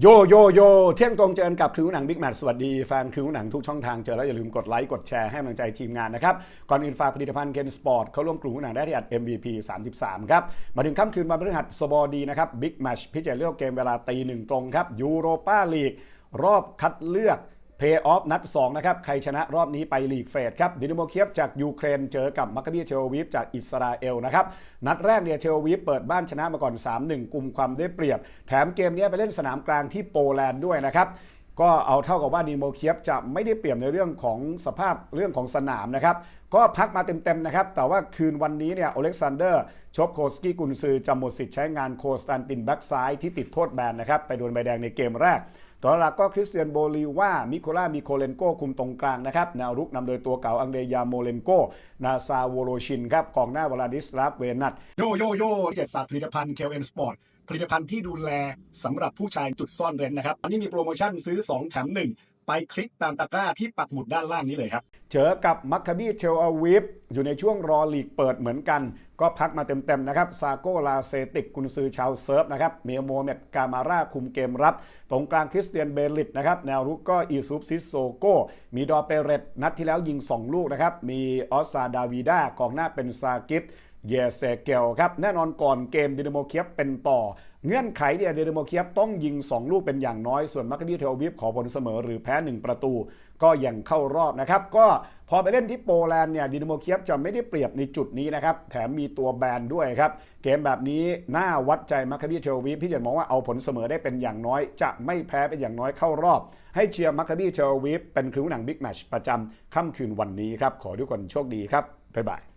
โยโยโยเที่ยงตรงเจอกันกับคิวหนังบิ๊กแมทสวัสดีแฟนคิวหนังทุกช่องทางเจอแล้วอย่าลืมกดไลค์กดแชร์ให้กำลังใจทีมงานนะครับ ก่อนอื่นฝากผลิตภัณฑ์เกนสปอร์ตเข้าร่วมกลุ่มหนังได้ที่อัด MVP 33 ครับ มาถึงค่ำคืนวันพฤหัสบดีนะครับบิ๊กแมชพิจารณาเลือกเกมเวลาตีหนึ่งตรงครับยูโรปาลีกรอบคัดเลือก เพย์ออฟนัด2นะครับ ใครชนะรอบนี้ไปลีกเฟสครับดินโมเคียฟจากยูเครนเจอกับมักกะบีเทลวีฟจากอิสราเอลนะครับ นัดแรกเนี่ยเทลวีฟเปิดบ้านชนะมาก่อน 3-1 กลุ่มความได้เปรียบ แถมเกมนี้ไปเล่นสนามกลางที่โปแลนด์ด้วยนะครับก็เอาเท่ากับว่าดินโมเคียฟจะไม่ได้เปรียบในเรื่องของสภาพเรื่องของสนามนะครับ ก็พักมาเต็มๆนะครับ แต่ว่าคืนวันนี้เนี่ยโอเล็กซานเดอร์ชบโคสกี้กุนซือจะหมดสิทธิ์ใช้งานโคสตันตินแบ็กซ้ายที่ติดโทษแบนนะครับ ไปโดนใบแดงในเกมแรก ตัวหลักก็คริสเตียนโบลีว่ามิโคล่ามิโคเลนโกคุมตรงกลางนะครับแนวรุกนำโดยตัวเก่าอังเดยาโมเลนโกนาซาโวโรชินครับกองหน้าวลาดิสลาฟเวนัตโยโยโย่เจ็ดฝาผลิตภัณฑ์เคลเอนสปอร์ตผลิตภัณฑ์ที่ดูแลสำหรับผู้ชายจุดซ่อนเร้นนะครับอันนี้มีโปรโมชั่นซื้อ 2 แถม 1 ไปคลิกตามตะกร้าที่ปักหมุดด้านล่างนี้เลยครับ เจอกับมัคคาบีเทลอาวิฟอยู่ในช่วงรอลีกเปิดเหมือนกัน ก็พักมาเต็มๆนะครับ ซาโกลาเซติกกุนซือชาวเซิร์ฟนะครับเมียโมเมตกามาร่าคุมเกมรับ ตรงกลางคริสเตียนเบลิตนะครับ แนวรุกก็อีซุปซิสโซโก มีดอเปเรตนัดที่แล้วยิง 2 ลูกนะครับ มีออสซาดาวีดากองหน้าเป็นซากิฟ เยเซเกลครับ แน่นอนก่อนเกมดินาโมเคียบเป็นต่อ เงื่อนไขเนี่ยดินาโมเคียบต้องยิง 2 ลูกเป็นอย่างน้อย ส่วนมัคคาบีเทลวิฟขอผลเสมอหรือแพ้ 1 ประตู ก็ยังเข้ารอบนะครับ ก็พอไปเล่นที่โปแลนด์เนี่ยดินาโมเคียบจะไม่ได้เปรียบในจุดนี้นะครับ แถมมีตัวแบนด้วยครับ เกมแบบนี้น่าวัดใจมัคคาบีเทลวิฟพี่เจนมองว่าเอาผลเสมอได้เป็นอย่างน้อย จะไม่แพ้เป็นอย่างน้อยเข้ารอบ ให้เชียร์มัคคาบีเทลวิฟเป็นคิวหนังบิ๊กแมชประจำค่ำคืนวันนี้ครับขอทุกคนโชคดีครับบ๊ายบาย